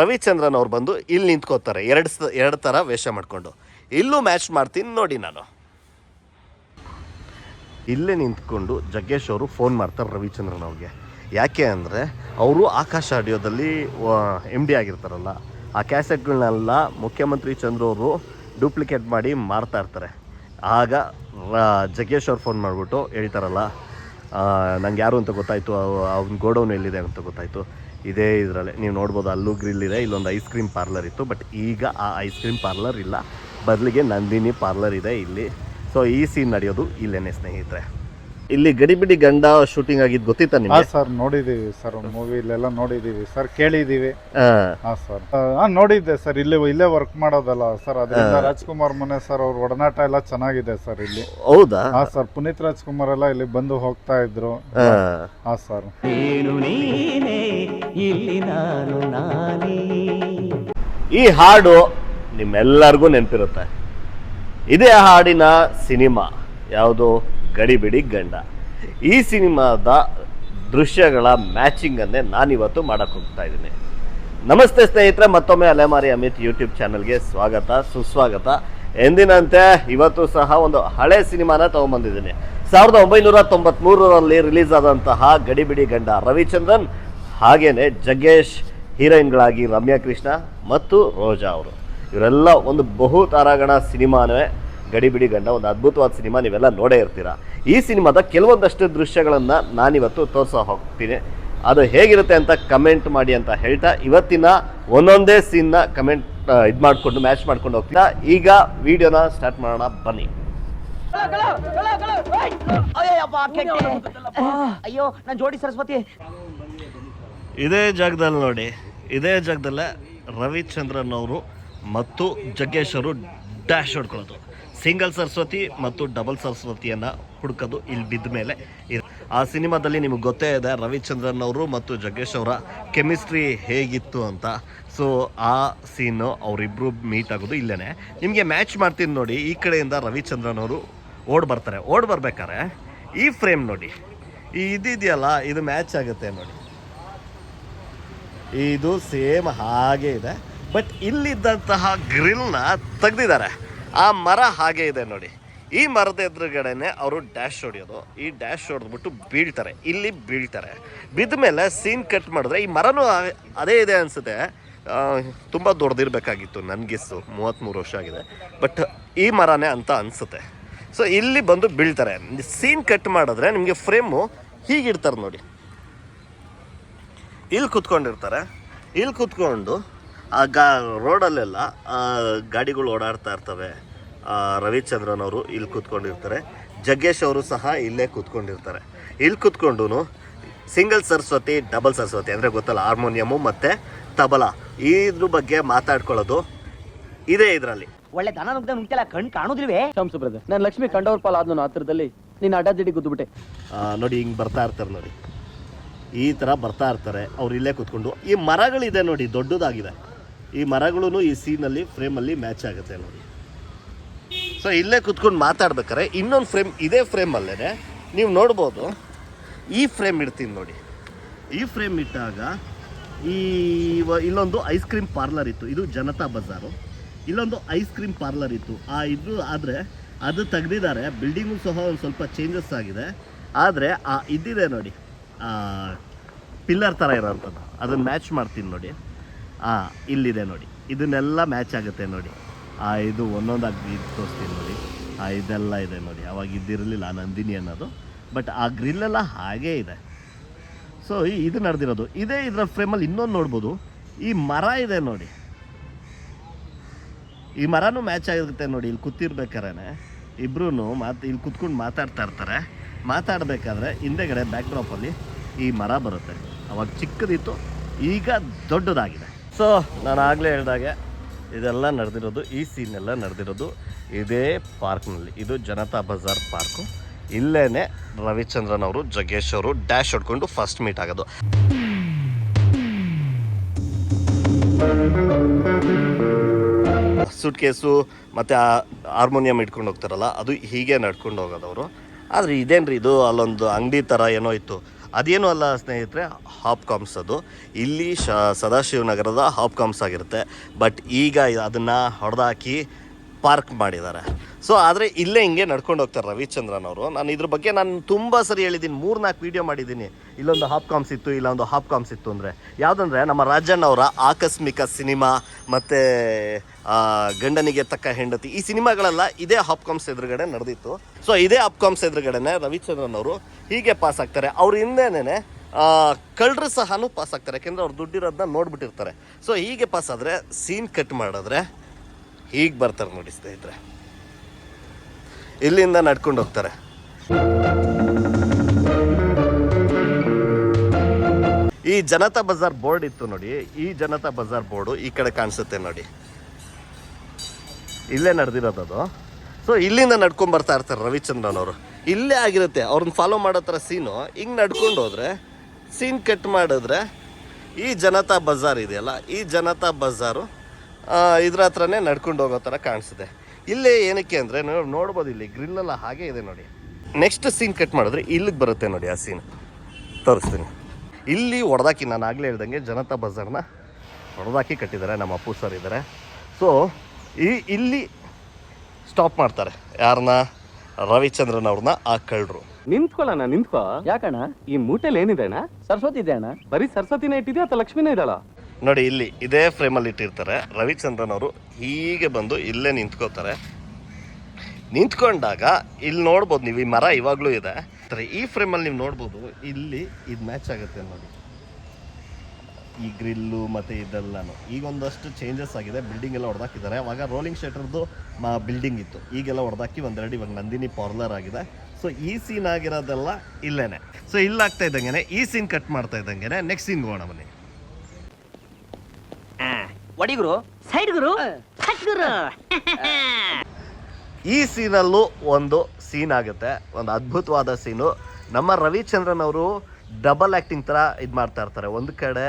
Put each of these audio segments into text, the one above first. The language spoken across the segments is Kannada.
ರವಿಚಂದ್ರನ್ ಅವ್ರು ಬಂದು ಇಲ್ಲಿ ನಿಂತ್ಕೋತಾರೆ. ಎರಡು ಎರಡು ಥರ ವೇಷ ಮಾಡಿಕೊಂಡು. ಇಲ್ಲೂ ಮ್ಯಾಚ್ ಮಾಡ್ತೀನಿ ನೋಡಿ ನಾನು. ಇಲ್ಲೇ ನಿಂತ್ಕೊಂಡು ಜಗ್ಗೇಶ್ ಅವರು ಫೋನ್ ಮಾಡ್ತಾರೆ ರವಿಚಂದ್ರನ್ ಅವ್ರಿಗೆ. ಯಾಕೆ ಅಂದರೆ ಅವರು ಆಕಾಶ ಆಡಿಯೋದಲ್ಲಿ ಎಂ ಡಿ ಆಗಿರ್ತಾರಲ್ಲ, ಆ ಕ್ಯಾಸೆಟ್ಗಳನ್ನೆಲ್ಲ ಮುಖ್ಯಮಂತ್ರಿ ಚಂದ್ರು ಅವರು ಡೂಪ್ಲಿಕೇಟ್ ಮಾಡಿ ಮಾರ್ತಾ ಇರ್ತಾರೆ. ಆಗ ಜಗ್ಗೇಶ್ ಅವ್ರು ಫೋನ್ ಮಾಡಿಬಿಟ್ಟು ಹೇಳ್ತಾರಲ್ಲ ನಂಗೆ ಯಾರು ಅಂತ ಗೊತ್ತಾಯಿತು ಅವ್ನ ಗೋಡೌನ್ ಎಲ್ಲಿದೆ ಅಂತ ಗೊತ್ತಾಯಿತು. ಇದೇ ಇದರಲ್ಲಿ, ನೀವು ನೋಡ್ಬೋದು ಅಲ್ಲೂ ಗ್ರಿಲ್ ಇದೆ, ಇಲ್ಲೊಂದು ಐಸ್ ಕ್ರೀಮ್ ಪಾರ್ಲರ್ ಇತ್ತು ಬಟ್ ಈಗ ಆ ಐಸ್ ಕ್ರೀಮ್ ಪಾರ್ಲರ್ ಇಲ್ಲ. ಬದಲಿಗೆ ನಂದಿನಿ ಪಾರ್ಲರ್ ಇದೆ ಇಲ್ಲಿ. ಸೊ ಈ ಸೀನ್ ನಡೆಯೋದು ಇಲ್ಲೇನೆ, ಸ್ನೇಹಿತರೆ. ಇಲ್ಲಿ ಗಡಿಬಿಡಿ ಗಂಡ ಶೂಟಿಂಗ್ ಆಗಿದ್ದು ಗೊತ್ತಿತ್ತ ಹಾ ನಿಮಗೆ ಸರ್ ನೋಡಿದೀವಿ ಸರ್ ಮೂವಿಲೆಲ್ಲ ನೋಡಿದೀವಿ ಸರ್ ಕೇಳಿದೀವಿ. ಹಾ. ಸರ್. ಹಾ ನೋಡಿದ್ದೆ ಸರ್ ಇಲ್ಲಿ ಇಲ್ಲೇ ವರ್ಕ್ ಮಾಡೋದಲ್ಲ ಸರ್ ಅದರಿಂದ ರಾಜ್ಕುಮಾರ್ ಮನೆ ಸರ್ ಅವ್ರ ಒಡನಾಟ ಎಲ್ಲ ಚೆನ್ನಾಗಿದೆ ಸರ್ ಇಲ್ಲಿ. ಹೌದಾ? ಹಾ ಸರ್ ಪುನೀತ್ ರಾಜ್ಕುಮಾರ್ ಎಲ್ಲ ಇಲ್ಲಿ ಬಂದು ಹೋಗ್ತಾ ಇದ್ರು. ಆ, ಹಾ ಸರ್. ನೀನು ನೀನೇ ಇಲ್ಲಿ ನಾನು ನಾನೇ. ಈ ಹಾಡು ನಿಮ್ಮೆಲ್ಲರಿಗೂ ನೆನಪಿರುತ್ತೆ. ಇದೇ ಹಾಡಿನ ಸಿನಿಮಾ ಯಾವುದು? ಗಡಿಬಿಡಿ ಗಂಡ. ಈ ಸಿನಿಮಾದ ದೃಶ್ಯಗಳ ಮ್ಯಾಚಿಂಗನ್ನೇ ನಾನಿವತ್ತು ಮಾಡಕ್ಕೆ ಹೋಗ್ತಾ ಇದ್ದೀನಿ. ನಮಸ್ತೆ ಸ್ನೇಹಿತರೆ, ಮತ್ತೊಮ್ಮೆ ಅಲೆಮಾರಿ ಅಮಿತ್ ಯೂಟ್ಯೂಬ್ ಚಾನಲ್ಗೆ ಸ್ವಾಗತ, ಸುಸ್ವಾಗತ. ಎಂದಿನಂತೆ ಇವತ್ತು ಸಹ ಒಂದು ಹಳೆ ಸಿನಿಮಾನ ತಗೊಂಬಂದಿದ್ದೀನಿ. ಸಾವಿರದ ಒಂಬೈನೂರ ತೊಂಬತ್ಮೂರರಲ್ಲಿ ರಿಲೀಸ್ ಆದಂತಹ ಗಡಿಬಿಡಿ ಗಂಡ ರವಿಚಂದ್ರನ್, ಹಾಗೇನೆ ಜಗ್ಗೇಶ್ ಹೀರೋಯಿನ್ಗಳಾಗಿ ರಮ್ಯಾ ಕೃಷ್ಣ ಮತ್ತು ರೋಜಾ ಅವರು. ಇವರೆಲ್ಲ ಒಂದು ಬಹು ತಾರಾಗಣ ಸಿನಿಮಾನೇ ಗಡಿಬಿಡಿ ಗಂಡ ಒಂದು ಅದ್ಭುತವಾದ ಸಿನಿಮಾ ನೀವೆಲ್ಲ ನೋಡೇ ಇರ್ತೀರ. ಈ ಸಿನಿಮಾದ ಕೆಲವೊಂದಷ್ಟು ದೃಶ್ಯಗಳನ್ನು ನಾನಿವತ್ತು ತೋರಿಸೋ ಹೋಗ್ತೀನಿ. ಅದು ಹೇಗಿರುತ್ತೆ ಅಂತ ಕಮೆಂಟ್ ಮಾಡಿ ಅಂತ ಹೇಳ್ತಾ ಇವತ್ತಿನ ಒಂದೊಂದೇ ಸೀನ್ನ ಕಮೆಂಟ್ ಇದು ಮಾಡಿಕೊಂಡು ಮ್ಯಾಚ್ ಮಾಡ್ಕೊಂಡು ಹೋಗ್ತೀರಾ. ಈಗ ವಿಡಿಯೋನ ಸ್ಟಾರ್ಟ್ ಮಾಡೋಣ ಬನ್ನಿ. ಅಯ್ಯೋ ನಾನು ಜೋಡಿ ಸರಸ್ವತಿ. ಇದೇ ಜಾಗದಲ್ಲಿ ನೋಡಿ ಇದೇ ಜಾಗದಲ್ಲೇ ರವಿಚಂದ್ರನ್ ಅವರು ಮತ್ತು ಜಗ್ಗೇಶ್ ಅವರು ಡ್ಯಾಶ್ ಹೊಡ್ಕೊಳ್ಳೋದು. ಸಿಂಗಲ್ ಸರಸ್ವತಿ ಮತ್ತು ಡಬಲ್ ಸರಸ್ವತಿಯನ್ನು ಹುಡುಕೋದು ಇಲ್ಲಿ ಬಿದ್ದ ಮೇಲೆ ಆ ಸಿನಿಮಾದಲ್ಲಿ ನಿಮಗೆ ಗೊತ್ತೇ ಇದೆ, ರವಿಚಂದ್ರನ್ ಅವರು ಮತ್ತು ಜಗ್ಗೇಶ್ ಅವರ ಕೆಮಿಸ್ಟ್ರಿ ಹೇಗಿತ್ತು ಅಂತ. ಸೊ ಆ ಸೀನು ಅವರಿಬ್ಬರು ಮೀಟ್ ಆಗೋದು ಇಲ್ಲೇ ನಿಮಗೆ ಮ್ಯಾಚ್ ಮಾಡ್ತೀನಿ ನೋಡಿ, ಈ ಕಡೆಯಿಂದ ರವಿಚಂದ್ರನ್ ಅವರು ಓಡ್ ಬರ್ತಾರೆ. ಓಡ್ ಬರ್ಬೇಕಾದ್ರೆ ಈ ಫ್ರೇಮ್ ನೋಡಿ. ಈ ಇದಿದೆಯಲ್ಲ, ಇದು ಮ್ಯಾಚ್ ಆಗುತ್ತೆ ನೋಡಿ. ಇದು ಸೇಮ್ ಹಾಗೆ ಇದೆ. ಬಟ್ ಇಲ್ಲಿದ್ದಂತಹ ಗ್ರಿಲ್ನ ತೆಗ್ದಿದ್ದಾರೆ. ಆ ಮರ ಹಾಗೆ ಇದೆ ನೋಡಿ. ಈ ಮರದ ಎದುರುಗಡೆನೆ ಅವರು ಡ್ಯಾಶ್ ಹೊಡೆಯೋದು. ಈ ಡ್ಯಾಶ್ ಹೊಡೆದ್ಬಿಟ್ಟು ಬೀಳ್ತಾರೆ. ಇಲ್ಲಿ ಬೀಳ್ತಾರೆ. ಬಿದ್ದ ಮೇಲೆ ಸೀನ್ ಕಟ್ ಮಾಡಿದ್ರೆ ಈ ಮರನೂ ಅದೇ ಇದೆ ಅನಿಸುತ್ತೆ. ತುಂಬ ದೊಡ್ಡದಿರಬೇಕಾಗಿತ್ತು. ನನಗಿಸ್ಸು ಮೂವತ್ತ್ಮೂರು ವರ್ಷ ಆಗಿದೆ. ಬಟ್ ಈ ಮರನೇ ಅಂತ ಅನಿಸುತ್ತೆ. ಸೊ ಇಲ್ಲಿ ಬಂದು ಬೀಳ್ತಾರೆ. ಸೀನ್ ಕಟ್ ಮಾಡಿದ್ರೆ ನಿಮಗೆ ಫ್ರೇಮು ಹೀಗಿಡ್ತಾರೆ ನೋಡಿ. ಇಲ್ಲಿ ಕುತ್ಕೊಂಡಿರ್ತಾರೆ. ಇಲ್ಲಿ ಕುತ್ಕೊಂಡು ಆ ಗಾ ರೋಡಲ್ಲೆಲ್ಲ ಆ, ಗಾಡಿಗಳು ಓಡಾಡ್ತಾ ಇರ್ತವೆ. ಆ, ರವಿಚಂದ್ರನ್ ಅವರು ಇಲ್ಲಿ ಕೂತ್ಕೊಂಡಿರ್ತಾರೆ. ಜಗ್ಗೇಶ್ ಅವರು ಸಹ ಇಲ್ಲೇ ಕೂತ್ಕೊಂಡಿರ್ತಾರೆ. ಇಲ್ಲಿ ಕೂತ್ಕೊಂಡು ಸಿಂಗಲ್ ಸರಸ್ವತಿ ಡಬಲ್ ಸರಸ್ವತಿ ಅಂದರೆ ಗೊತ್ತಲ್ಲ ಹಾರ್ಮೋನಿಯಮು ಮತ್ತು ತಬಲಾ. ಇದ್ರ ಬಗ್ಗೆ ಮಾತಾಡ್ಕೊಳ್ಳೋದು ಇದೇ ಇದರಲ್ಲಿ. ಒಳ್ಳೆ ದನ ನುಗ್ದ ನುಗ್ತಿಲ್ಲ ಕಣ್ ಕಾಣೋದಿಲ್ವೇ? ಶಂಸು ಬ್ರದರ್ ನಾನು ಲಕ್ಷ್ಮಿ ಕಂಡವ್ರ ಪಾಲ್ ಆದ್ನು ಹತ್ರದಲ್ಲಿ ನೀನು ಅಡ್ಡಾದಿಡಿ ಗುದ್ದುಬಿಟ್ಟೆ. ನೋಡಿ ಹಿಂಗೆ ಬರ್ತಾ ಇರ್ತಾರೆ ನೋಡಿ. ಈ ಥರ ಬರ್ತಾ ಇರ್ತಾರೆ ಅವ್ರು ಇಲ್ಲೇ ಕೂತ್ಕೊಂಡು. ಈ ಮರಗಳಿದೆ ನೋಡಿ ದೊಡ್ಡದಾಗಿದೆ. ಈ ಮರಗಳೂ ಈ ಸೀನಲ್ಲಿ ಫ್ರೇಮಲ್ಲಿ ಮ್ಯಾಚ್ ಆಗುತ್ತೆ ನೋಡಿ. ಸೊ ಇಲ್ಲೇ ಕುತ್ಕೊಂಡು ಮಾತಾಡ್ಬೇಕಾರೆ ಇನ್ನೊಂದು ಫ್ರೇಮ್, ಇದೇ ಫ್ರೇಮಲ್ಲೇ ನೀವು ನೋಡ್ಬೋದು. ಈ ಫ್ರೇಮ್ ಇಡ್ತೀನಿ ನೋಡಿ. ಈ ಫ್ರೇಮ್ ಇಟ್ಟಾಗ ಈ ಇಲ್ಲೊಂದು ಐಸ್ ಕ್ರೀಮ್ ಪಾರ್ಲರ್ ಇತ್ತು. ಇದು ಜನತಾ ಬಜಾರು. ಇಲ್ಲೊಂದು ಐಸ್ ಕ್ರೀಮ್ ಪಾರ್ಲರ್ ಇತ್ತು. ಆ ಇದು ಆದರೆ ಅದು ತೆಗೆದಿದ್ದಾರೆ. ಬಿಲ್ಡಿಂಗು ಸಹ ಒಂದು ಸ್ವಲ್ಪ ಚೇಂಜಸ್ ಆಗಿದೆ. ಆದರೆ ಆ ಇದ್ದಿದೆ ನೋಡಿ. ಪಿಲ್ಲರ್ ಥರ ಇರೋವಂಥದ್ದು ಅದನ್ನು ಮ್ಯಾಚ್ ಮಾಡ್ತೀನಿ ನೋಡಿ. ಹಾಂ ಇಲ್ಲಿದೆ ನೋಡಿ. ಇದನ್ನೆಲ್ಲ ಮ್ಯಾಚ್ ಆಗುತ್ತೆ ನೋಡಿ. ಆ, ಇದು ಒಂದೊಂದಾಗಿ ಇದು ತೋರಿಸ್ತೀನಿ ನೋಡಿ. ಆ, ಇದೆಲ್ಲ ಇದೆ ನೋಡಿ. ಅವಾಗ ಇದ್ದಿರಲಿಲ್ಲ ನಂದಿನಿ ಅನ್ನೋದು. ಬಟ್ ಆ ಗ್ರಿಲ್ಲೆಲ್ಲ ಹಾಗೇ ಇದೆ. ಸೊ ಇದು ನಡೆದಿರೋದು. ಇದೇ ಇದರ ಫ್ರೇಮಲ್ಲಿ ಇನ್ನೊಂದು ನೋಡ್ಬೋದು. ಈ ಮರ ಇದೆ ನೋಡಿ. ಈ ಮರನೂ ಮ್ಯಾಚ್ ಆಗುತ್ತೆ ನೋಡಿ. ಇಲ್ಲಿ ಕೂತಿರ್ಬೇಕಾರೆ ಇಬ್ಬರೂ ಮಾತು, ಇಲ್ಲಿ ಕುತ್ಕೊಂಡು ಮಾತಾಡ್ತಾ ಇರ್ತಾರೆ. ಮಾತಾಡಬೇಕಾದ್ರೆ ಹಿಂದೆಗಡೆ ಬ್ಯಾಕ್ ಡ್ರಾಪಲ್ಲಿ ಈ ಮರ ಬರುತ್ತೆ. ಅವಾಗ ಚಿಕ್ಕದಿತ್ತು, ಈಗ ದೊಡ್ಡದಾಗಿದೆ. ಸೊ, ನಾನು ಆಗಲೇ ಹೇಳಿದಾಗೆ, ಇದೆಲ್ಲ ನಡೆದಿರೋದು, ಈ ಸೀನೆಲ್ಲ ನಡೆದಿರೋದು ಇದೇ ಪಾರ್ಕ್ನಲ್ಲಿ. ಇದು ಜನತಾ ಬಜಾರ್ ಪಾರ್ಕು. ಇಲ್ಲೇ ರವಿಚಂದ್ರನ್ ಅವರು ಜಗ್ಗೇಶ್ ಅವರು ಡ್ಯಾಶ್ ಹೊಡ್ಕೊಂಡು ಫಸ್ಟ್ ಮೀಟ್ ಆಗೋದು. ಸೂಟ್ ಕೇಸು ಮತ್ತು ಹಾರ್ಮೋನಿಯಂ ಇಟ್ಕೊಂಡು ಹೋಗ್ತಾರಲ್ಲ, ಅದು ಹೀಗೆ ನಡ್ಕೊಂಡು ಹೋಗೋದು ಅವರು ಆದರೆ ಇದೇನ್ರಿ ಇದು ಅಲ್ಲೊಂದು ಅಂಗಡಿ ಥರ ಏನೋ ಇತ್ತು. ಅದೇನು ಅಲ್ಲ ಸ್ನೇಹಿತರೆ ಹಾಪ್ಕಾಮ್ಸ್ ಅದು. ಇಲ್ಲಿ ಶ ಸದಾಶಿವನಗರದ ಹಾಪ್ಕಾಮ್ಸ್ ಆಗಿರುತ್ತೆ. ಬಟ್ ಈಗ ಅದನ್ನು ಹೊಡೆದಾಕಿ ಪಾರ್ಕ್ ಮಾಡಿದ್ದಾರೆ. ಸೊ ಆದರೆ ಇಲ್ಲೇ ಹಿಂಗೆ ನಡ್ಕೊಂಡು ಹೋಗ್ತಾರೆ ರವಿಚಂದ್ರನ್ ಅವರು. ನಾನು ಇದ್ರ ಬಗ್ಗೆ ನಾನು ತುಂಬ ಸರಿ ಹೇಳಿದ್ದೀನಿ. ಮೂರು ನಾಲ್ಕು ವೀಡಿಯೋ ಮಾಡಿದ್ದೀನಿ. ಇಲ್ಲೊಂದು ಹಾಪ್ ಕಾಮ್ಸ್ ಇತ್ತು, ಇಲ್ಲೊಂದು ಹಾಪ್ ಕಾಮ್ಸ್ ಇತ್ತು ಅಂದರೆ. ಯಾವುದಂದ್ರೆ, ನಮ್ಮ ರಾಜಣ್ಣ ಅವರ ಆಕಸ್ಮಿಕ ಸಿನಿಮಾ ಮತ್ತು ಗಂಡನಿಗೆ ತಕ್ಕ ಹೆಂಡತಿ, ಈ ಸಿನಿಮಾಗಳೆಲ್ಲ ಇದೇ ಹಾಪ್ ಕಾಮ್ಸ್ ಎದುರುಗಡೆ ನಡೆದಿತ್ತು. ಸೊ ಇದೇ ಹಾಪ್ ಕಾಮ್ಸ್ ಎದುರುಗಡೆನೆ ರವಿಚಂದ್ರನ್ ಅವರು ಹೀಗೆ ಪಾಸ್ ಆಗ್ತಾರೆ. ಅವ್ರ ಹಿಂದೆನೇ ಕಳ್ಳರು ಸಹ ಪಾಸ್ ಆಗ್ತಾರೆ. ಯಾಕೆಂದರೆ ಅವ್ರು ದುಡ್ಡಿರೋದನ್ನ ನೋಡ್ಬಿಟ್ಟಿರ್ತಾರೆ. ಸೊ ಹೀಗೆ ಪಾಸ್ ಆದರೆ ಸೀನ್ ಕಟ್ ಮಾಡಿದ್ರೆ ಹೀಗೆ ಬರ್ತಾರೆ ನೋಡಿ ಸ್ನೇಹಿತರೆ. ಇಲ್ಲಿಂದ ನಡ್ಕೊಂಡು ಹೋಗ್ತಾರೆ. ಈ ಜನತಾ ಬಜಾರ್ ಬೋರ್ಡ್ ಇತ್ತು ನೋಡಿ, ಈ ಜನತಾ ಬಜಾರ್ ಬೋರ್ಡು ಈ ಕಡೆ ಕಾಣಿಸುತ್ತೆ ನೋಡಿ. ಇಲ್ಲೇ ನಡೆದಿರೋದು ಅದು. ಸೊ ಇಲ್ಲಿಂದ ನಡ್ಕೊಂಡ್ ಬರ್ತಾ ಇರ್ತಾರೆ ರವಿಚಂದ್ರನ್ ಅವರು. ಇಲ್ಲೇ ಆಗಿರುತ್ತೆ, ಅವ್ರನ್ನ ಫಾಲೋ ಮಾಡೋ ಥರ ಸೀನು ಹಿಂಗೆ ನಡ್ಕೊಂಡು ಹೋದ್ರೆ ಸೀನ್ ಕಟ್ ಮಾಡಿದ್ರೆ ಈ ಜನತಾ ಬಜಾರ್ ಇದೆಯಲ್ಲ, ಈ ಜನತಾ ಬಜಾರು ಇದ್ರ ಹತ್ರನೇ ನಡ್ಕೊಂಡು ಹೋಗೋ ಥರ ಕಾಣಿಸುತ್ತೆ. ಇಲ್ಲೇ ಏನಕ್ಕೆ ಅಂದರೆ ನೀವು ನೋಡ್ಬೋದು ಇಲ್ಲಿ ಗ್ರಿಲ್ಲೆಲ್ಲ ಹಾಗೆ ಇದೆ ನೋಡಿ. ನೆಕ್ಸ್ಟ್ ಸೀನ್ ಕಟ್ ಮಾಡಿದ್ರೆ ಇಲ್ಲಿಗೆ ಬರುತ್ತೆ ನೋಡಿ ಆ ಸೀನ್ ತೋರಿಸ್ತೀನಿ. ಇಲ್ಲಿ ಹೊಡೆದಾಕಿ ನಾನು ಆಗಲೇ ಹೇಳ್ದಂಗೆ ಜನತಾ ಬಜಾರ್ನ ಹೊಡೆದಾಕಿ ಕಟ್ಟಿದ್ದಾರೆ ನಮ್ಮ ಅಪ್ಪು ಸರ್ ಇದ್ದಾರೆ ಸೊ ಈ ಇಲ್ಲಿ ಸ್ಟಾಪ್ ಮಾಡ್ತಾರೆ. ಯಾರನ್ನ ರವಿಚಂದ್ರನ್ ಅವ್ರನ್ನ ಆ ಕಳ್ಳರು. ನಿಂತ್ಕೊಳ್ಳೋಣ ನಿಂತ್ಕೋ. ಯಾಕಣ್ಣ? ಈ ಮೂಟೆಲ್ ಏನಿದೆ ಅಣ್ಣ? ಸರಸ್ವತಿ ಇದೆ ಅಣ್ಣ. ಬರೀ ಸರಸ್ವತಿನೇ ಇಟ್ಟಿದ್ಯಾ ಅಥವಾ ಲಕ್ಷ್ಮಿನೇ ಇದ್ದಾಳ? ನೋಡಿ, ಇಲ್ಲಿ ಇದೇ ಫ್ರೇಮಲ್ಲಿ ಇಟ್ಟಿರ್ತಾರೆ. ರವಿಚಂದ್ರನ್ ಅವರು ಹೀಗೆ ಬಂದು ಇಲ್ಲೇ ನಿಂತ್ಕೋತಾರೆ. ನಿಂತ್ಕೊಂಡಾಗ ಇಲ್ಲಿ ನೋಡ್ಬೋದು ನೀವು, ಈ ಮರ ಇವಾಗಲೂ ಇದೆ. ತರ ಈ ಫ್ರೇಮಲ್ಲಿ ನೀವು ನೋಡ್ಬೋದು, ಇಲ್ಲಿ ಇದು ಮ್ಯಾಚ್ ಆಗುತ್ತೆ ನೋಡಿ. ಈ ಗ್ರಿಲ್ಲು ಮತ್ತು ಇದೆಲ್ಲನೂ. ಈಗ ಒಂದಷ್ಟು ಚೇಂಜಸ್ ಆಗಿದೆ. ಬಿಲ್ಡಿಂಗ್ ಎಲ್ಲ ಹೊಡೆದಾಕಿದ್ದಾರೆ ಅವಾಗ ರೋಲಿಂಗ್ ಶೆಟರ್ದು ಬಿಲ್ಡಿಂಗ್ ಇತ್ತು. ಈಗೆಲ್ಲ ಹೊಡೆದಾಕಿ ಒಂದೆರಡು, ಇವಾಗ ನಂದಿನಿ ಪಾರ್ಲರ್ ಆಗಿದೆ. ಸೊ ಈ ಸೀನ್ ಆಗಿರೋದೆಲ್ಲ ಇಲ್ಲೇನೆ. ಸೊ ಇಲ್ಲಾಗ್ತಾ ಇದ್ದಂಗೆ ಈ ಸೀನ್ ಕಟ್ ಮಾಡ್ತಾ ಇದ್ದಂಗೆ ನೆಕ್ಸ್ಟ್ ಸೀನ್ ಹೋಗೋಣ ಬನ್ನಿ. ಒಡಿ ಗುರು ಸೈಡ್ ಗುರು ಗುರು ಈ ಸೀನಲ್ಲೂ ಒಂದು ಸೀನ್ ಆಗುತ್ತೆ. ಒಂದು ಅದ್ಭುತವಾದ ಸೀನು. ನಮ್ಮ ರವಿಚಂದ್ರನ್ ಅವರು ಡಬಲ್ ಆ್ಯಕ್ಟಿಂಗ್ ಥರ ಇದು ಮಾಡ್ತಾ ಇರ್ತಾರೆ. ಒಂದು ಕಡೆ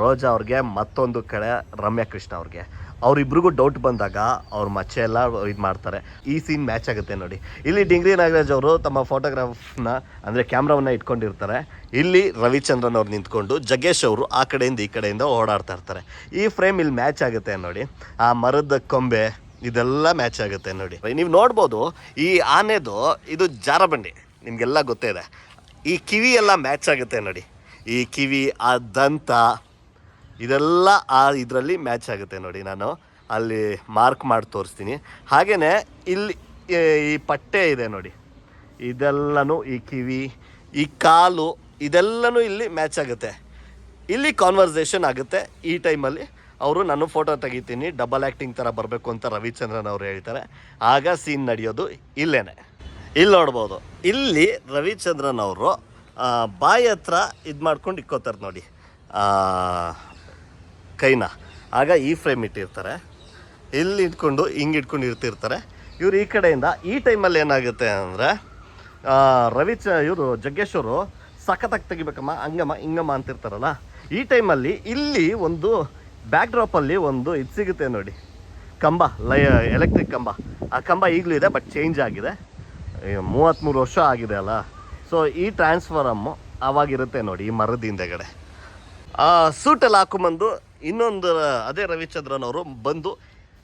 ರೋಜಾ ಅವ್ರಿಗೆ ಮತ್ತೊಂದು ಕಡೆ ರಮ್ಯಾ ಕೃಷ್ಣ ಅವ್ರಿಗೆ. ಅವರಿಬ್ರಿಗೂ ಡೌಟ್ ಬಂದಾಗ ಅವ್ರ ಮಚ್ಚೆ ಎಲ್ಲ ಇದು ಮಾಡ್ತಾರೆ. ಈ ಸೀನ್ ಮ್ಯಾಚ್ ಆಗುತ್ತೆ ನೋಡಿ. ಇಲ್ಲಿ ಡಿಂಗ್ರಿ ನಾಗರಾಜ್ ಅವರು ತಮ್ಮ ಫೋಟೋಗ್ರಾಫ್ನ ಅಂದರೆ ಕ್ಯಾಮ್ರಾವನ್ನ ಇಟ್ಕೊಂಡಿರ್ತಾರೆ. ಇಲ್ಲಿ ರವಿಚಂದ್ರನ್ ಅವ್ರು ನಿಂತ್ಕೊಂಡು ಜಗ್ಗೇಶ್ ಅವರು ಆ ಕಡೆಯಿಂದ ಈ ಕಡೆಯಿಂದ ಓಡಾಡ್ತಾ ಇರ್ತಾರೆ. ಈ ಫ್ರೇಮ್ ಇಲ್ಲಿ ಮ್ಯಾಚ್ ಆಗುತ್ತೆ ನೋಡಿ. ಆ ಮರದ ಕೊಂಬೆ, ಇದೆಲ್ಲ ಮ್ಯಾಚ್ ಆಗುತ್ತೆ ನೋಡಿ. ನೀವು ನೋಡ್ಬೋದು, ಈ ಆನೆದು ಇದು ಜಾರಬಂಡಿ. ನಿಮಗೆಲ್ಲ ಗೊತ್ತೇ ಇದೆ. ಈ ಕಿವಿ ಎಲ್ಲ ಮ್ಯಾಚ್ ಆಗುತ್ತೆ ನೋಡಿ. ಈ ಕಿವಿ, ಆ ದಂತ ಇದೆಲ್ಲ ಆ ಇದರಲ್ಲಿ ಮ್ಯಾಚ್ ಆಗುತ್ತೆ ನೋಡಿ ನಾನು. ಅಲ್ಲಿ ಮಾರ್ಕ್ ಮಾಡಿ ತೋರಿಸ್ತೀನಿ. ಹಾಗೆಯೇ ಇಲ್ಲಿ ಈ- ಪಟ್ಟೆ ಇದೆ ನೋಡಿ. ಇದೆಲ್ಲನೂ ಈ ಕಿವಿ, ಈ ಕಾಲು, ಇದೆಲ್ಲನೂ ಇಲ್ಲಿ ಮ್ಯಾಚ್ ಆಗುತ್ತೆ. ಇಲ್ಲಿ ಕಾನ್ವರ್ಸೇಷನ್ ಆಗುತ್ತೆ. ಈ ಟೈಮಲ್ಲಿ ಅವರು ನಾನು ಫೋಟೋ ತೆಗಿತೀನಿ. ಡಬಲ್ ಆ್ಯಕ್ಟಿಂಗ್ ಥರ ಬರಬೇಕು ಅಂತ ರವಿಚಂದ್ರನ್ ಅವರು ಹೇಳ್ತಾರೆ. ಆಗ ಸೀನ್ ನಡೆಯೋದು ಇಲ್ಲೇ ಇಲ್ಲಿ ನೋಡ್ಬೋದು. ಇಲ್ಲಿ ರವಿಚಂದ್ರನ್ ಅವರು ಬಾಯಿ ಹತ್ರ ಇದು ಮಾಡ್ಕೊಂಡು ಇಕ್ಕೋತಾರೆ ನೋಡಿ. ಕೈನ. ಆಗ ಈ ಫ್ರೇಮ್ ಇಟ್ಟಿರ್ತಾರೆ. ಇಲ್ಲಿ ಇಟ್ಕೊಂಡು ಹಿಂಗೆ ಇಟ್ಕೊಂಡು ಇರ್ತಿರ್ತಾರೆ. ಇವ್ರು ಈ ಕಡೆಯಿಂದ ಈ ಟೈಮಲ್ಲಿ ಏನಾಗುತ್ತೆ ಅಂದರೆ ರವಿ ಚ, ಇವರು ಜಗ್ಗೇಶ್ವರು ಸಖತ್ತಾಗಿ ತೆಗಿಬೇಕಮ್ಮ, ಹಂಗಮ್ಮ, ಹಿಂಗಮ್ಮ ಅಂತಿರ್ತಾರಲ್ಲ. ಈ ಟೈಮಲ್ಲಿ ಇಲ್ಲಿ ಒಂದು ಬ್ಯಾಕ್ ಡ್ರಾಪಲ್ಲಿ ಒಂದು ಇದು ಸಿಗುತ್ತೆ ನೋಡಿ. ಕಂಬ, ಲೈ ಎಲೆಕ್ಟ್ರಿಕ್ ಕಂಬ. ಆ ಕಂಬ ಈಗಲೂ ಇದೆ ಬಟ್ ಚೇಂಜ್ ಆಗಿದೆ. ಮೂವತ್ತ್ಮೂರು ವರ್ಷ ಆಗಿದೆ ಅಲ್ಲ. ಸೊ ಈ ಟ್ರಾನ್ಸ್ಫಾರಮ್ಮು ಆವಾಗಿರುತ್ತೆ ನೋಡಿ, ಈ ಮರದ ಹಿಂದೆಗಡೆ. ಸೂಟಲ್ಲಿ ಹಾಕೊಂಬಂದು ಇನ್ನೊಂದು, ಅದೇ ರವಿಚಂದ್ರನ್ ಅವರು ಬಂದು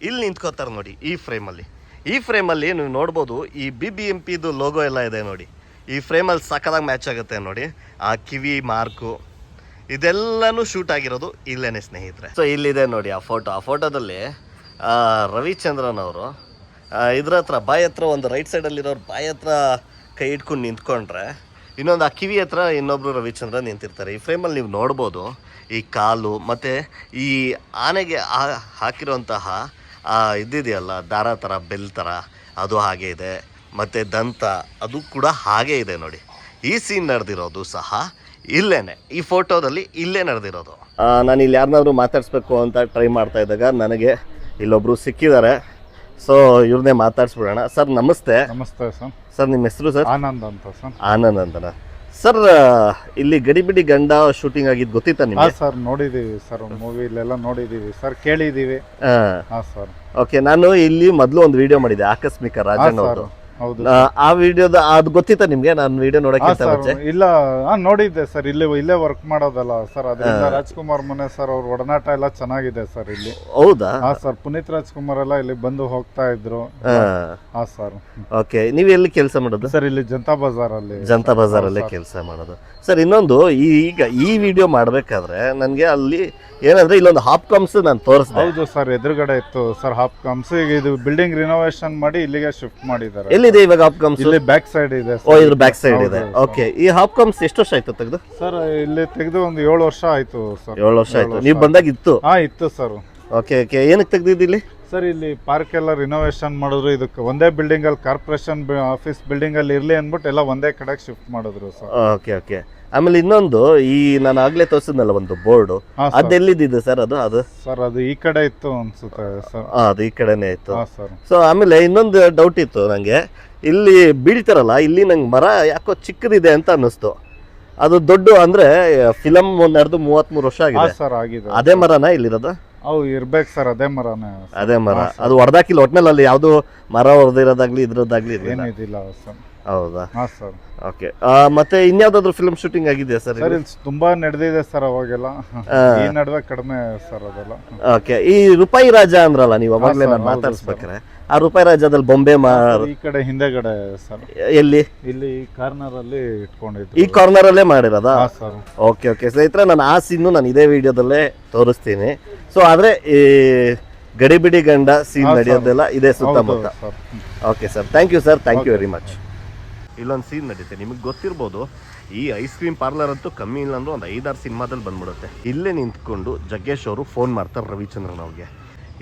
ಇಲ್ಲಿ ನಿಂತ್ಕೋತಾರೆ ನೋಡಿ, ಈ ಫ್ರೇಮಲ್ಲಿ. ಈ ಫ್ರೇಮಲ್ಲಿ ನೀವು ನೋಡ್ಬೋದು, ಈ ಬಿ ಬಿ ಎಂ ಪಿದು ಲೋಗೋ ಎಲ್ಲ ಇದೆ ನೋಡಿ. ಈ ಫ್ರೇಮಲ್ಲಿ ಸಕ್ಕದಾಗಿ ಮ್ಯಾಚ್ ಆಗುತ್ತೆ ನೋಡಿ. ಆ ಕಿವಿ ಮಾರ್ಕು ಇದೆಲ್ಲನೂ ಶೂಟ್ ಆಗಿರೋದು ಇಲ್ಲೇನೆ ಸ್ನೇಹಿತರೆ. ಸೊ ಇಲ್ಲಿದೆ ನೋಡಿ ಆ ಫೋಟೋ ಆ ಫೋಟೋದಲ್ಲಿ ರವಿಚಂದ್ರನ್ ಅವರು ಇದ್ರ ಹತ್ರ, ಬಾಯಿ ಹತ್ರ ಒಂದು ರೈಟ್ ಸೈಡಲ್ಲಿರೋರು ಬಾಯಿ ಹತ್ರ ಕೈ ಇಟ್ಕೊಂಡು ನಿಂತ್ಕೊಂಡ್ರೆ, ಇನ್ನೊಂದು ಆ ಕಿವಿ ಹತ್ರ ಇನ್ನೊಬ್ರು ರವಿಚಂದ್ರನ್ ನಿಂತಿರ್ತಾರೆ. ಈ ಫ್ರೇಮಲ್ಲಿ ನೀವು ನೋಡ್ಬೋದು ಈ ಕಾಲು ಮತ್ತು ಈ ಆನೆಗೆ ಆ- ಹಾಕಿರುವಂತಹ ಇದ್ದಿದೆಯಲ್ಲ ಇದಿದೆಯಲ್ಲ ದಾರ ಥರ ಬೆಲ್ ಥರ ಅದು ಹಾಗೆ ಇದೆ. ಮತ್ತು ದಂತ ಅದು ಕೂಡ ಹಾಗೆ ಇದೆ ನೋಡಿ. ಈ ಸೀನ್ ನಡೆದಿರೋದು ಸಹ ಇಲ್ಲೇನೆ. ಈ ಫೋಟೋದಲ್ಲಿ ಇಲ್ಲೇ ನಡೆದಿರೋದು. ನಾನು ಇಲ್ಲಿ ಯಾರನ್ನಾದ್ರೂ ಮಾತಾಡಿಸ್ಬೇಕು ಅಂತ ಟ್ರೈ ಮಾಡ್ತಾ ಇದ್ದಾಗ ನನಗೆ ಇಲ್ಲೊಬ್ರು ಸಿಕ್ಕಿದ್ದಾರೆ. ಸೊ ಇವ್ರನ್ನೇ ಮಾತಾಡಿಸ್ಬಿಡೋಣ. ಸರ್ ನಮಸ್ತೆ. ನಮಸ್ತೆ ಸರ್. ಸರ್ ನಿಮ್ಮ ಹೆಸರು ಸರ್? ಆನಂದ್ ಅಂತ ಸರ್. ಆನಂದ್ ಅಂತನ? ಸರ್ ಇಲ್ಲಿ ಗಡಿಬಿಡಿ ಗಂಡ ಶೂಟಿಂಗ್ ಆಗಿದ್ದು ಗೊತ್ತಿತ್ತಾ ನಿಮಗೆ? ಸರ್ ನೋಡಿದೀವಿ ಸರ್ ಮೂವಿಲೆಲ್ಲ ನೋಡಿದೀವಿ ಸರ್ ಕೇಳಿದೀವಿ. ಹಾ. ಸರ್. ಓಕೆ ನಾನು ಇಲ್ಲಿ ಮೊದಲು ಒಂದು ವಿಡಿಯೋ ಮಾಡಿದೆ ಆಕಸ್ಮಿಕ ರಾಜಣ್ಣ ಅವರು ಆ, ಆ ವಿಡಿಯೋದ ಅದು ಗೊತ್ತಿತ್ತ ನಿಮ್ಗೆ? ನಾನು ವಿಡಿಯೋ ನೋಡಕ್ಕೆ ನೋಡಕ್ಕಿಂತ ಮುಂಚೆ. ಇಲ್ಲ ನೋಡಿದ್ದೆ ಸರ್ ಇಲ್ಲಿ ಇಲ್ಲೇ ವರ್ಕ್ ಮಾಡೋದಲ್ಲ ಸರ್ ಅದರಿಂದ ರಾಜ್ಕುಮಾರ್ ಮನೆ ಸರ್ ಅವ್ರ ಒಡನಾಟ ಎಲ್ಲ ಚೆನ್ನಾಗಿದೆ ಸರ್ ಇಲ್ಲಿ. ಹೌದಾ? ಹಾ ಸರ್ ಪುನೀತ್ ರಾಜ್ಕುಮಾರ್ ಎಲ್ಲ ಇಲ್ಲಿ ಬಂದು ಹೋಗ್ತಾ ಇದ್ರು. ಹಾ. ಸರ್. ಓಕೆ ನೀವು ಎಲ್ಲಿ ಕೆಲಸ ಮಾಡೋದು? ಸರ್ ಇಲ್ಲಿ ಜನತಾ ಬಜಾರ್ ಅಲ್ಲಿ ಜನತಾ ಬಜಾರ್ ಅಲ್ಲಿ ಕೆಲಸ ಮಾಡೋದು. ಸರ್ ಇನ್ನೊಂದು ಈಗ ಈ ವಿಡಿಯೋ ಮಾಡಬೇಕಾದ್ರೆ ನನಗೆ ಅಲ್ಲಿ ಏನಂದ್ರೆ ಇಲ್ಲೊಂದು ಹಾಪ್ ಕಾಮ್ಸ್ ನಾನು ತೋರಿಸ್ದೆ. ಹೌದು ಸರ್ ಎದುರುಗಡೆ ಇತ್ತು ಸರ್ ಹಾಪ್ ಕಾಮ್ಸ್ ಈಗ ಇದು ಬಿಲ್ಡಿಂಗ್ ರಿನೋವೇಷನ್ ಮಾಡಿ ಇಲ್ಲಿಗೆ ಶಿಫ್ಟ್ ಮಾಡಿದ್ದಾರೆ. ಎಲ್ಲಿದೆ ಇವಾಗ ಹಾಪ್ಕಮ್ಸ್ ಇಲ್ಲಿ ಬ್ಯಾಕ್ ಸೈಡ್ ಇದೆ ಓ ಇದ್ರ ಬ್ಯಾಕ್ ಸೈಡ್ ಇದೆ. ಓಕೆ ಈ ಹಾಪ್ಕಮ್ಸ್ ಎಷ್ಟು ವರ್ಷ ಆಯ್ತು ತೆಗೆದು? ಸರ್ ಇಲ್ಲಿ ತೆಗೆದು ಒಂದು ಏಳು ವರ್ಷ ಆಯ್ತು ಸರ್ ಏಳು ವರ್ಷ ಆಯ್ತು. ನೀವು ಬಂದಾಗ ಇತ್ತು? ಹಾ ಇತ್ತು ಸರ್ ಓಕೆ ಓಕೆ ಏನಕ್ಕೆ ತೆಗ್ದಿದ್ದು ಇಲ್ಲಿ ಸರ್ ಇಲ್ಲಿ ಪಾರ್ಕ್ ಎಲ್ಲ ರಿನೋವೇಷನ್ ಮಾಡಿದ್ರು. ಇದಕ್ಕೆ ಒಂದೇ ಬಿಲ್ಡಿಂಗ್ ಅಲ್ಲಿ ಕಾರ್ಪೊರೇಷನ್ ಆಫೀಸ್ ಬಿಲ್ಡಿಂಗ್ ಅಲ್ಲಿ ಇರ್ಲಿ ಅಂದ್ಬಿಟ್ಟು ಎಲ್ಲ ಒಂದೇ ಕಡೆಗೆ ಶಿಫ್ಟ್ ಮಾಡಿದ್ರು ಸರ್. ಓಕೆ ಓಕೆ ಆಮೇಲೆ ಇನ್ನೊಂದು ಈ ನಾನು ಆಗ್ಲೇ ತೋರಿಸಿದ್ನಲ್ಲ ಒಂದು ಬೋರ್ಡು ಹಾ ಸರ್. ಅದೆಲ್ಲಿದ್ದಿದೆ ಸರ್ ಅದು? ಅದು? ಸರ್ ಅದು ಈ ಕಡೆ ಇತ್ತು ಅನ್ಸುತ್ತೆ ಸರ್. ಆ, ಅದು ಈ ಕಡೆನೇ ಇತ್ತು. ಹಾ ಸರ್. ಸೊ ಆಮೇಲೆ ಇನ್ನೊಂದು ಡೌಟ್ ಇತ್ತು ನನಗೆ ಇಲ್ಲಿ ಬೀಳ್ತಾರಲ್ಲ ಇಲ್ಲಿ ನಂಗೆ ಮರ ಯಾಕೋ ಚಿಕ್ಕದಿದೆ ಅಂತ ಅನ್ನಿಸ್ತು. ಅದು ದೊಡ್ಡ ಅಂದ್ರೆ ಫಿಲಮ್ ನಡೆದು ಮೂವತ್ಮೂರು ವರ್ಷ ಹಾ ಆಗಿದೆ ಸರ್ ಆಗಿದೆ. ಅದೇ ಮರನಾ ಇಲ್ಲಿರೋದು? ಅವು ಇರ್ಬೇಕು ಸರ್ ಅದೇ ಮರನೇ. ಅದೇ ಮರ. ಅದು ಹೊಡೆದಾಕಿಲ್ಲ ಒಟ್ನಲ್ಲಿ ಅಲ್ಲಿ ಯಾವುದು ಮರ ಹೊಡೆದಿರೋದಾಗ್ಲಿ ಇದ್ರದ್ದಾಗ್ಲಿ ಏನಿದಿಲ್ಲ ಸರ್. ಹೌದಾ? ಹಾಂ ಸರ್ ಓಕೆ ಮತ್ತೆ ಇನ್ಯಾವ್ದಾದ್ರು ಫಿಲ್ಮ್ ಶೂಟಿಂಗ್ ಆಗಿದೆಯಾ ಸರ್ ಸರ್ ಇಲ್ಲಿ ತುಂಬಾ ನಡೆದಿದೆ ಸರ್ ಅವಾಗೆಲ್ಲ. ಈ ನಡುವೆ ಕಡಿಮೆ ಸರ್ ಅದೆಲ್ಲ. ಓಕೆ ಈ ರೂಪಾಯಿ ರಾಜ ಅಂದ್ರಲ್ಲ ನೀವು ಅವಾಗಲೇ ನಾನು ಹೌದು ಆ ರೂಪಾಯಿ ರಾಜದಲ್ಲಿ ಬೊಂಬೆ ಮಾ ಈ ಕಡೆ ಹಿಂದೆಗಡೆ ಸರ್ ಎಲ್ಲಿ? ಇಲ್ಲಿ ಕಾರ್ನರ್ ಅಲ್ಲಿ ಈ ಇಟ್ಕೊಂಡಿದ್ವಿ ಕಾರ್ನರ್ ಅಲ್ಲೇ ಮಾಡಿರೋದಾ? ಸರ್ ಓಕೆ ಓಕೆ ಸ್ನೇಹಿತರೆ ನಾನು ಆ ಸೀನ್ ನಾನು ಇದೇ ವಿಡಿಯೋದಲ್ಲೇ ತೋರಿಸ್ತೀನಿ. ಸೊ ಆದರೆ ಈ ಗಡಿಬಿಡಿ ಗಂಡ ಸೀನ್. ನಡೆಯೋದೆಲ್ಲ ಇದೇ ಸುತ್ತಮುತ್ತ. Okay sir thank you sir thank you very much ಇಲ್ಲೊಂದು ಸೀನ್ ನಡೀತೆ. ನಿಮಗೆ ಗೊತ್ತಿರ್ಬೋದು, ಈ ಐಸ್ ಕ್ರೀಮ್ ಪಾರ್ಲರ್ ಅಂತೂ ಕಮ್ಮಿ ಇಲ್ಲ ಅಂದ್ರೆ ಒಂದು ಐದಾರು ಸಿನಿಮಾದಲ್ಲಿ ಬಂದ್ಬಿಡುತ್ತೆ. ಇಲ್ಲೇ ನಿಂತ್ಕೊಂಡು ಜಗ್ಗೇಶ್ ಅವರು ಫೋನ್ ಮಾಡ್ತಾರೆ ರವಿಚಂದ್ರನ್ ಅವ್ರಿಗೆ.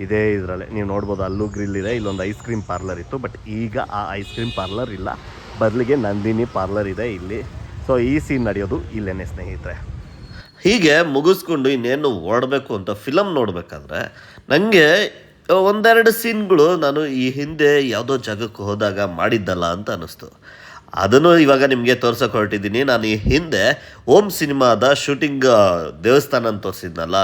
ಇದೇ ಇದರಲ್ಲೇ. ನೀವು ನೋಡ್ಬೋದು ಅಲ್ಲೂ ಗ್ರಿಲ್ ಇದೆ, ಇಲ್ಲೊಂದು ಐಸ್ ಕ್ರೀಮ್ ಪಾರ್ಲರ್ ಇತ್ತು ಬಟ್ ಈಗ ಆ ಐಸ್ ಕ್ರೀಮ್ ಪಾರ್ಲರ್ ಇಲ್ಲ. ಬದಲಿಗೆ ನಂದಿನಿ ಪಾರ್ಲರ್ ಇದೆ ಇಲ್ಲಿ. ಸೊ ಈ ಸೀನ್ ನಡೆಯೋದು ಇಲ್ಲೇನೆ, ಸ್ನೇಹಿತರೆ. ಹೀಗೆ ಮುಗಿಸ್ಕೊಂಡು ಇನ್ನೇನು ಓಡಬೇಕು ಅಂತ ಫಿಲಮ್ ನೋಡಬೇಕಾದ್ರೆ ನನಗೆ ಒಂದೆರಡು ಸೀನ್ಗಳು ನಾನು ಈ ಹಿಂದೆ ಯಾವುದೋ ಜಾಗಕ್ಕೆ ಹೋದಾಗ ಮಾಡಿದ್ದಲ್ಲ ಅಂತ ಅನ್ನಿಸ್ತು ಅದನ್ನು ಇವಾಗ ನಿಮಗೆ ತೋರ್ಸೋಕೆ ಹೊರಟಿದ್ದೀನಿ. ನಾನು ಈ ಹಿಂದೆ ಓಂ ಸಿನಿಮಾದ ಶೂಟಿಂಗ್ ದೇವಸ್ಥಾನ ಅಂತ ತೋರಿಸಿದ್ನಲ್ಲ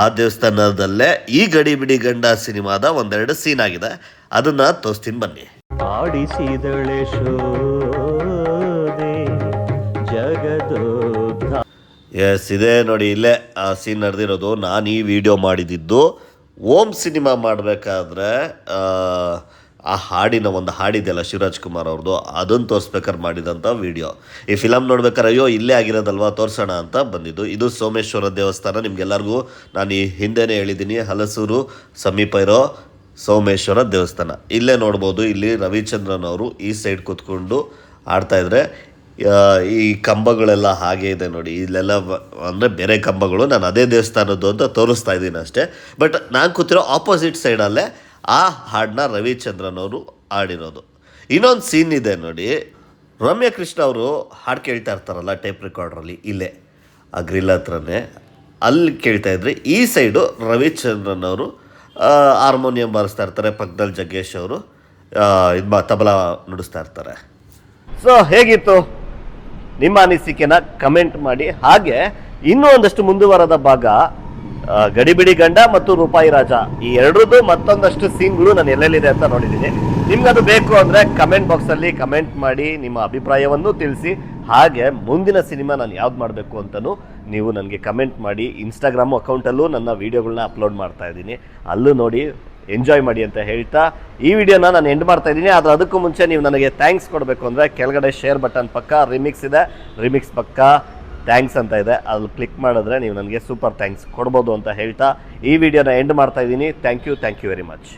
ಆ ದೇವಸ್ಥಾನದಲ್ಲೇ ಈ ಗಡಿ ಬಿಡಿ ಗಂಡ ಸಿನಿಮಾದ ಒಂದೆರಡು ಸೀನ್ ಆಗಿದೆ. ಅದನ್ನು ತೋರಿಸ್ತೀನಿ ಬನ್ನಿ. ಆಡಿಸಿದಳೆ ಎಸ್ ಇದೆ ನೋಡಿ ಇಲ್ಲೇ ಆ ಸೀನ್ ನಡೆದಿರೋದು. ನಾನು ಈ ವಿಡಿಯೋ ಮಾಡಿದ್ದು ಓಂ ಸಿನಿಮಾ ಮಾಡಬೇಕಾದ್ರೆ ಆ ಹಾಡಿನ ಒಂದು ಹಾಡಿದೆಯಲ್ಲ ಶಿವರಾಜ್ ಕುಮಾರ್ ಅವ್ರದ್ದು ಅದನ್ನು ತೋರಿಸ್ಬೇಕಾರೆ ಮಾಡಿದಂಥ ವಿಡಿಯೋ. ಈ ಫಿಲಮ್ ನೋಡ್ಬೇಕಾರೆ ಅಯ್ಯೋ, ಇಲ್ಲೇ ಆಗಿರೋದಲ್ವಾ, ತೋರಿಸೋಣ ಅಂತ ಬಂದಿದ್ದು. ಇದು ಸೋಮೇಶ್ವರ ದೇವಸ್ಥಾನ, ನಿಮ್ಗೆಲ್ಲರಿಗೂ ನಾನು ಈ ಹಿಂದೆನೇ ಹೇಳಿದ್ದೀನಿ. ಹಲಸೂರು ಸಮೀಪ ಇರೋ ಸೋಮೇಶ್ವರ ದೇವಸ್ಥಾನ. ಇಲ್ಲೇ ನೋಡ್ಬೋದು, ಇಲ್ಲಿ ರವಿಚಂದ್ರನ್ ಅವರು ಈ ಸೈಡ್ ಕೂತ್ಕೊಂಡು ಆಡ್ತಾ ಇದ್ರೆ ಈ ಕಂಬಗಳೆಲ್ಲ ಹಾಗೆ ಇದೆ ನೋಡಿ. ಇಲ್ಲೆಲ್ಲ ಅಂದ್ರೆ ಬೇರೆ ಕಂಬಗಳು. ನಾನು ಅದೇ ದೇವಸ್ಥಾನದ್ದು ಅಂತ ತೋರಿಸ್ತಾ ಇದ್ದೀನಿ ಅಷ್ಟೇ. ಬಟ್ ನಾನು ಕೂತಿರೋ ಆಪೋಸಿಟ್ ಸೈಡಲ್ಲೇ ಆ ಹಾಡನ್ನ ರವಿಚಂದ್ರನ್ ಅವರು ಹಾಡಿರೋದು. ಇನ್ನೊಂದು ಸೀನ್ ಇದೆ ನೋಡಿ. ರಮ್ಯ ಕೃಷ್ಣ ಅವರು ಹಾಡು ಕೇಳ್ತಾ ಇರ್ತಾರಲ್ಲ ಟೇಪ್ ರೆಕಾರ್ಡ್ರಲ್ಲಿ, ಇಲ್ಲೇ, ಆ ಗ್ರಿಲ್ ಹತ್ರನೇ. ಅಲ್ಲಿ ಕೇಳ್ತಾ ಇದ್ರೆ ಈ ಸೈಡು ರವಿಚಂದ್ರನ್ ಅವರು ಹಾರ್ಮೋನಿಯಂ ಬಾರಿಸ್ತಾ ಇರ್ತಾರೆ ಪಕ್ಕದಲ್ಲಿ ಜಗ್ಗೇಶ್ ಅವರು ಇದು ತಬಲಾ ನುಡಿಸ್ತಾ ಇರ್ತಾರೆ. ಸೊ ಹೇಗಿತ್ತು? ನಿಮ್ಮ ಅನಿಸಿಕೆನ ಕಮೆಂಟ್ ಮಾಡಿ. ಹಾಗೆ ಇನ್ನೂ ಒಂದಷ್ಟು ಮುಂದುವರೆದ ಭಾಗ ಗಡಿಬಿಡಿ ಗಂಡ ಮತ್ತು ರೂಪಾಯಿ ರಾಜ. ಈ ಎರಡರದ್ದು ಮತ್ತೊಂದಷ್ಟು ಸೀನ್ಗಳು ನಾನು ಎಲ್ಲೆಲ್ಲಿದೆ ಅಂತ ನೋಡಿದ್ದೀನಿ. ನಿಮ್ಗದು ಬೇಕು ಅಂದರೆ ಕಮೆಂಟ್ ಬಾಕ್ಸಲ್ಲಿ ಕಮೆಂಟ್ ಮಾಡಿ ನಿಮ್ಮ ಅಭಿಪ್ರಾಯವನ್ನು ತಿಳಿಸಿ. ಹಾಗೆ ಮುಂದಿನ ಸಿನಿಮಾ ನಾನು ಯಾವ್ದು ಮಾಡಬೇಕು ಅಂತಲೂ ನೀವು ನನಗೆ ಕಮೆಂಟ್ ಮಾಡಿ. ಇನ್ಸ್ಟಾಗ್ರಾಮು ಅಕೌಂಟಲ್ಲೂ ನನ್ನ ವೀಡಿಯೋಗಳನ್ನ ಅಪ್ಲೋಡ್ ಮಾಡ್ತಾ ಇದ್ದೀನಿ. ಅಲ್ಲೂ ನೋಡಿ ಎಂಜಾಯ್ ಮಾಡಿ ಅಂತ ಹೇಳ್ತಾ. ಈ ವಿಡಿಯೋನ ನಾನು ಎಂಡ್ ಮಾಡ್ತಾ ಇದ್ದೀನಿ. ಆದರೆ ಅದಕ್ಕೂ ಮುಂಚೆ ನೀವು ನನಗೆ ಥ್ಯಾಂಕ್ಸ್ ಕೊಡಬೇಕು ಅಂದರೆ ಕೆಳಗಡೆ ಶೇರ್ ಬಟನ್ ಪಕ್ಕ ರಿಮಿಕ್ಸ್ ಇದೆ. ರಿಮಿಕ್ಸ್ ಪಕ್ಕ ಥ್ಯಾಂಕ್ಸ್ ಅಂತ ಇದೆ. ಅಲ್ಲಿ ಕ್ಲಿಕ್ ಮಾಡಿದ್ರೆ ನೀವು ನನಗೆ ಸೂಪರ್ ಥ್ಯಾಂಕ್ಸ್ ಕೊಡ್ಬೋದು ಅಂತ ಹೇಳ್ತಾ ಈ ವಿಡಿಯೋನ ಎಂಡ್ ಮಾಡ್ತಾ ಇದ್ದೀನಿ. Thank you thank you very much